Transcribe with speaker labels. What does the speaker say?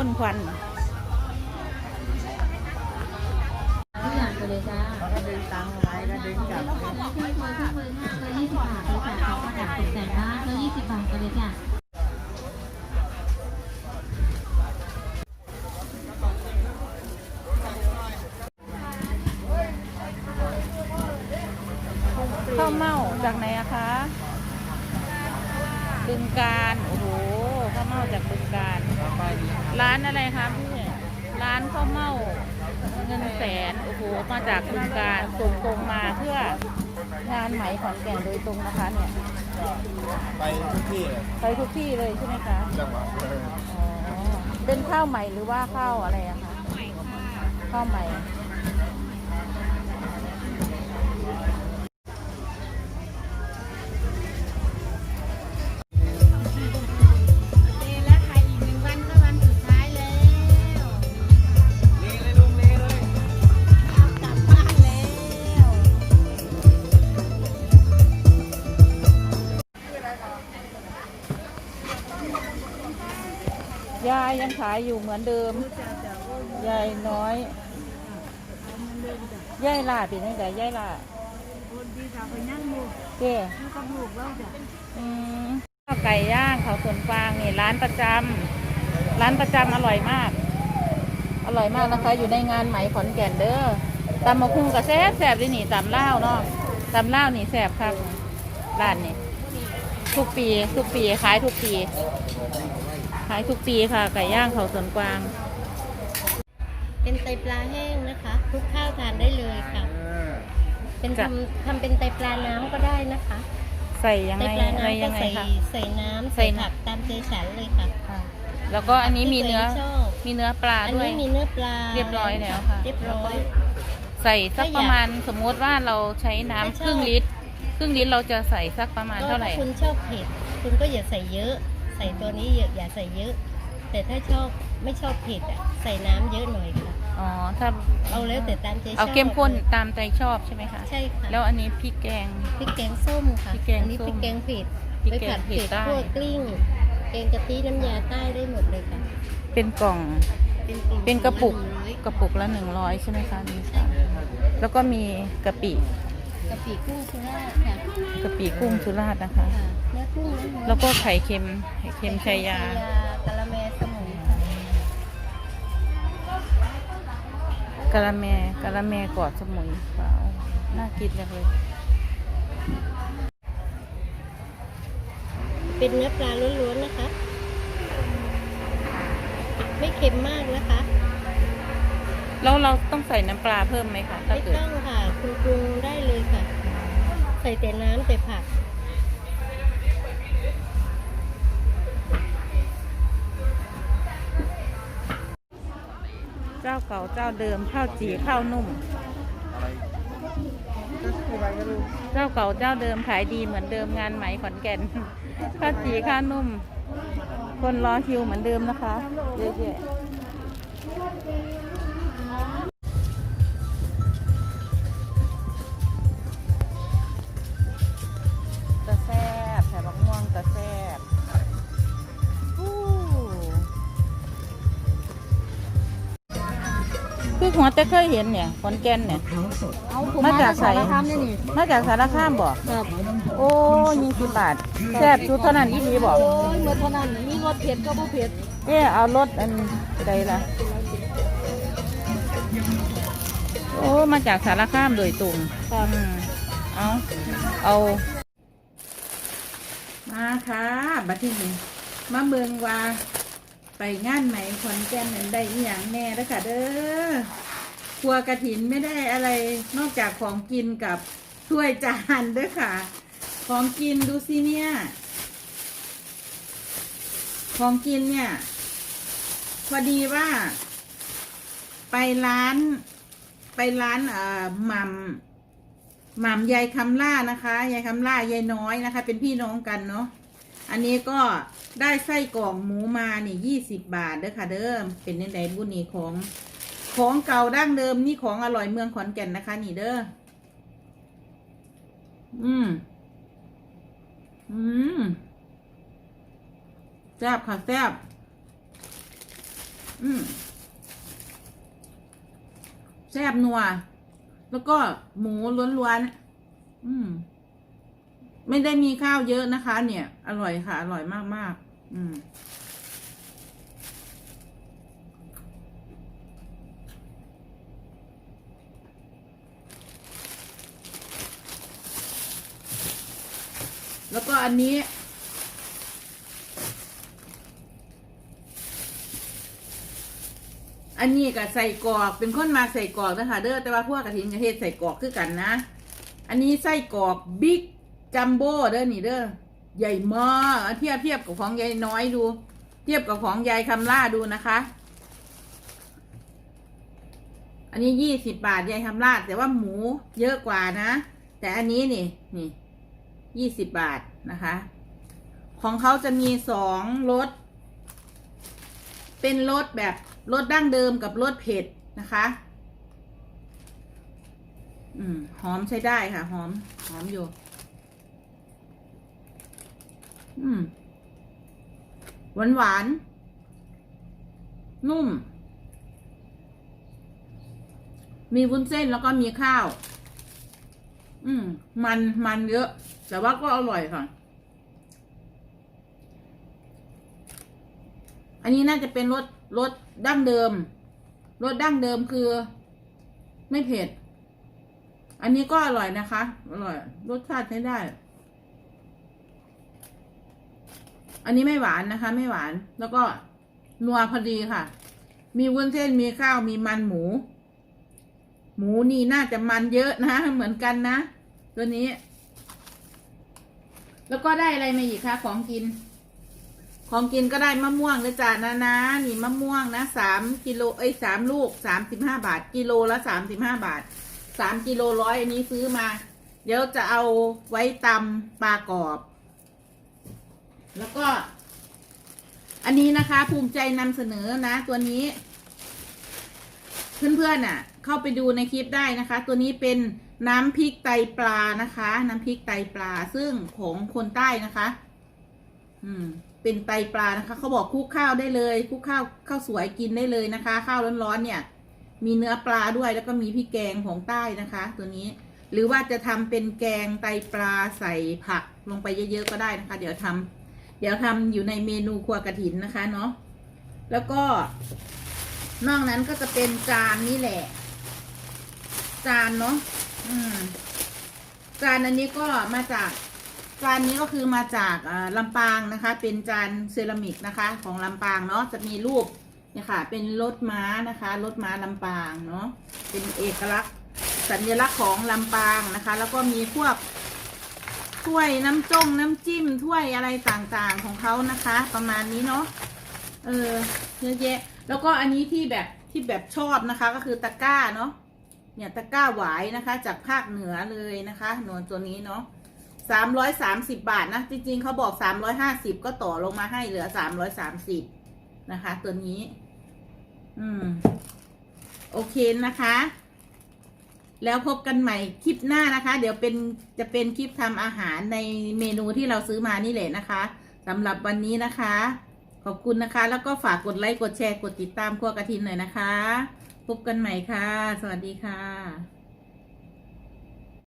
Speaker 1: ควัน
Speaker 2: ทุกอย่างไปเลยจ้า
Speaker 3: เขาก็ดึงตังค์ไว้ก็ดึงกลับ
Speaker 2: เครื่องมือเครื่องมือห้าเคยยี่สิบบาทเลยจ้ะของประดับตกแต่งบ้านเคยยี่สิบบาทไปเลยจ้ะ
Speaker 1: ข้าวเม่าจากไหนอะคะบึงการ โอ้โหข้าวเม่า จากบึงการ ร้านอะไรคะพี่ร้านข้าวเม่าเงินแสนโอ้โหมาจากบึงการส่งตรงมาเพื่องานไหมขอนแก่นโดยตรงนะคะเนี่ย
Speaker 3: ไปทุกที่เลย
Speaker 1: ไปทุกที่เลยใช่ไหมคะ
Speaker 3: จังหวัดเลย
Speaker 1: อ๋อเป็นข้าวใหม่หรือว่าข้าวอะไรอะคะข้าวใหม่
Speaker 2: ยั
Speaker 3: ง
Speaker 1: ขายอยู่เหมือนเดิมยายน้อยยายล่าเป็นยังไงยายลา
Speaker 4: คนที่ทำไปนั่งอยู่
Speaker 1: เจ้
Speaker 4: อยู่กับลูกเราจ้ะ
Speaker 1: อืมข้าวไก่ย่างเขาสวนฟางนี่ร้านประจำร้านประจำอร่อยมาก อร่อยมากนะคะ อยู่ในงานไหมขอนแก่นเด้อตำมะคุ้งกับแซ่บแซ่บด้วยนี่ตำเล่าเนาะตำเล่านี่แซ่บครับร้านนี่ทุกปี ทุกปีขายทุกปี ขายทุกปีค่ะ ไก่ย่างเขาสวนกวาง
Speaker 2: เป็นไตปลาแห้งนะคะคลุกข้าวทานได้เลยค่ะ เป็น
Speaker 1: จ้ะ
Speaker 2: ทำทำเป็นไตปลาน้ำก็ได้นะคะ
Speaker 1: ใส่ยัง
Speaker 2: ไต
Speaker 1: ไง
Speaker 2: ปลา
Speaker 1: อะไร
Speaker 2: น้ำก็
Speaker 1: ยังไง
Speaker 2: ใส่
Speaker 1: คะ
Speaker 2: ใส่น้ำ
Speaker 1: ใส่
Speaker 2: ใส่
Speaker 1: น้ำ
Speaker 2: ผักตามใจฉันเลยค่ะ
Speaker 1: ค่ะแล้วก็อันนี้มีเนื้อ
Speaker 2: ที่ตัวงชอบ
Speaker 1: มีเนื้อปลา
Speaker 2: อัน
Speaker 1: ด้วย
Speaker 2: นี้มีเนื้อปลา
Speaker 1: เรียบร้อยแล้วค่ะ
Speaker 2: เรียบร้อย
Speaker 1: ใส่สัก
Speaker 2: ถ้าอยาก
Speaker 1: ประมาณสมมติว่าเราใช้น้ำ
Speaker 2: ถ้าชอบ
Speaker 1: ครึ่งลิตรครึ่งลิตรเราจะใส่สักประมาณ
Speaker 2: ก็
Speaker 1: เท่าไหร่
Speaker 2: ถ้าคุณชอบเผ็ดคุณก็อย่าใส่เยอะ ใส่ตัวนี้อย่าอย่าใส่เยอะ แต่ถ้าชอบไม่ชอบเผ็ดอะใส่น้ำเยอะหน่อยค่ะ
Speaker 1: อ๋อถ้า
Speaker 2: เอาแล้วแต่ตามใจชอบ
Speaker 1: เอาเข้มข้นตามใจชอบใช่ไหมคะ
Speaker 2: ใช่ค่ะ
Speaker 1: แล้วอันนี้พริกแกง
Speaker 2: พริกแกงส้มค่ะ
Speaker 1: พริกแกง
Speaker 2: อันนี้
Speaker 1: ส้ม
Speaker 2: พริกแกงเผ็ด
Speaker 1: พริก
Speaker 2: ไป
Speaker 1: แกง
Speaker 2: ผัด
Speaker 1: เผ็
Speaker 2: เผ็
Speaker 1: ด
Speaker 2: ด
Speaker 1: ได้
Speaker 2: พวกกลิ้งแกงกะทิน้ำยาใต้ได้หมดเลยค่ะ
Speaker 1: เป็นกล่อง
Speaker 2: เป็นกล่อง
Speaker 1: เป็นกระปุก
Speaker 2: ละหนึ่งร้อย
Speaker 1: กระปุกละหนึ่งร้อยใช่ไหมคะนี่ค่ะแล้วก็มีกะปิ
Speaker 2: กะปิกุ้งสุราษฎร์ค่ะ
Speaker 1: กะปิกุ้งสุราษฎร์นะคะ
Speaker 2: ค่ะเนื้อกุ้งน้ำ
Speaker 1: แล้วก็ไข่เค็มไข่เค็มชายา
Speaker 2: กะละแมสมุนค่ะ
Speaker 1: กะละแมกะละแมกอดสมุนว้าวน่ากินจังเลย
Speaker 2: เป็นเนื้อปลาล้วนๆนะคะ ไม่เค็มมากนะคะ
Speaker 1: แล้วเราต้องใส่น้ำปลาเพิ่มไหมคะถ้า
Speaker 2: ไม่
Speaker 1: เกิด
Speaker 2: ต้องค่ะ คุณปรุงได้เลยค่ะ ใส่แต่น้ำแต่ผัก
Speaker 1: เจ้าเก่าเจ้าเดิมข้าวจี่ข้าวนุ่ม
Speaker 3: อะไรก็คืออะไรก็รู้
Speaker 1: เจ้าเก่าเจ้าเดิมขายดีเหมือนเดิมงานไหมขอนแก่น ข้าวจี่ข้าวนุ่ม คนรอคิวเหมือนเดิมนะคะเยอะๆต หัวแต่เคยเห็นเนี่ยขอนแก่นเนี่ย
Speaker 4: เอาผม
Speaker 1: มาจากไส
Speaker 4: สารคามเนี่ยนี่
Speaker 1: มาจากสารคามบอก
Speaker 4: ครับ
Speaker 1: โอ้ยี่สิบบาทแซ่บชุดเท่านั้นอีนีบอก
Speaker 4: โอ้ยเมื่อเท่านั้นมีรสเผ็ดก็บ่เผ็ด
Speaker 1: เอ๊ะเอารถอันใดล่ะ โอ้มาจากสารคามโดยตรงอืมเอาเอา มาค่ะบัดที่นี้มาเมืองว่า ไปงานไหนขอนแก่นนั้นได้อีหยังแน่แล้วค่ะเด้อครัวกระถินไม่ได้อะไรนอกจากของกินกับถ้วยจานเด้วยค่ะ ของกินดูสิเนี่ย ของกินเนี่ยพอดีว่า ไปร้าน ไปร้านเอ่อหม่ำหม่ำยายคำล่านะคะยายคำล่ายายน้อยนะคะ เป็นพี่น้องกันเนาะอันนี้ก็ ได้ไส้กรอกหมูมานี่ยี่สิบบาทเด้อค่ะ เดิมเป็นในไหนบุญนี่ของของเก่าดั้งเดิมนี่ของอร่อยเมืองขอนแก่นนะคะ นี่เด้ออืม อืมแซ่บค่ะแซ่บอืมแซ่บนัว แล้วก็หมูล้วนๆอืม ไม่ได้มีข้าวเยอะนะคะ เนี่ย อร่อยค่ะ อร่อยมากๆ อืมแล้วก็อันนี้ อันนี้ก็ใส่กรอกเป็นคนมาใส่กรอกนะคะเด้อแต่ว่าพวกกระถินกระเทศใส่กรอกคือกันนะ อันนี้ไส้กรอกบิ๊ก จัมโบ้เด้อนี่เด้อใหญ่มากเอเทียบเทียบกับของยายน้อยดู เทียบกับของยายคำล่าดูนะคะ อันนี้ยี่สิบบาทยายคำล่าแต่ว่าหมูเยอะกว่านะ แต่อันนี้นี่นี่ยี่สิบบาทนะคะ ของเขาจะมีสองรสเป็นรสแบบรสดั้งเดิมกับรสเผ็ดนะคะ อืมหอมใช้ได้ค่ะ หอมหอมอยู่ หวานหวาน นุ่ม มีวุ้นเส้นแล้วก็มีข้าว อืม มันมันเยอะ แต่ว่าก็อร่อยค่ะ อันนี้น่าจะเป็นรสรสดั้งเดิม รสดั้งเดิมคือ ไม่เผ็ด อันนี้ก็อร่อยนะคะ อร่อย รสชาติใช้ได้ อันนี้ไม่หวานนะคะ ไม่หวาน แล้วก็นัวพอดีค่ะ มีวุ้นเส้นมีข้าวมีมันหมู หมูนี่น่าจะมันเยอะนะเหมือนกันนะ ตัวนี้ แล้วก็ได้อะไรมาอีกคะของกิน ของกินก็ได้มะม่วงนะจ๊ะนะนะนี่มะม่วงนะสามกิโลเอ้ยสามลูกสามสิบห้าบาท กิโลละสามสิบห้าบาทสามกิโลร้อยอันนี้ซื้อมา เดี๋ยวจะเอาไว้ตำปลากรอบ แล้วก็ อันนี้นะคะ ภูมิใจนำเสนอนะ ตัวนี้ เพื่อนๆน่ะ เข้าไปดูในคลิปได้นะคะ ตัวนี้เป็นน้ำพริกไตปลานะคะ น้ำพริกไตปลาซึ่งของคนใต้นะคะ อืม เป็นไตปลานะคะเขาบอกคลุกข้าวได้เลยคลุกข้าวข้าวสวยกินได้เลยนะคะ ข้าวร้อนๆเนี่ย มีเนื้อปลาด้วยแล้วก็มีพริกแกงของใต้นะคะ ตัวนี้ หรือว่าจะทำเป็นแกงไตปลาใส่ผักลงไปเยอะๆก็ได้นะคะ เดี๋ยวทำ เดี๋ยวทำอยู่ในเมนูครัวกระถินนะคะเนาะแล้วก็ นอกนั้นก็จะเป็นจานนี่แหละ จานเนาะอืม จานอันนี้ก็มาจากจานนี้ก็คือมาจากลำปางนะคะ เป็นจานเซรามิกนะคะ ของลำปางเนาะจะมีรูปเนี่ยค่ะ เป็นรถม้านะคะรถม้าลำปางเนาะเป็นเอกลักษณ์สัญลักษณ์ของลำปางนะคะ แล้วก็มีพวก ถ้วยน้ำจงน้ำจิ้มถ้วยอะไรต่างๆของเขานะคะ ประมาณนี้เนาะเออเยอะแยะ แล้วก็อันนี้ที่แบบที่แบบชอบนะคะ ก็คือตะกร้าเนาะเนี่ยตะกร้าหวายนะคะ จากภาคเหนือเลยนะคะหนวนตัวนี้เนาะสามร้อยสามสิบบาทนะจริงๆเขาบอกสามร้อยห้าสิบก็ต่อลงมาให้เหลือสามร้อยสามสิบนะคะ ตัวนี้ อืม โอเคนะคะ แล้วพบกันใหม่คลิปหน้านะคะ เดี๋ยวเป็นจะเป็นคลิปทำอาหารในเมนูที่เราซื้อมานี่แหละนะคะสำหรับวันนี้นะคะ ขอบคุณนะคะ แล้วก็ฝากกดไลค์กดแชร์กดติดตามครัวกระทินหน่อยนะคะ พบกันใหม่ค่ะ สวัสดีค่ะ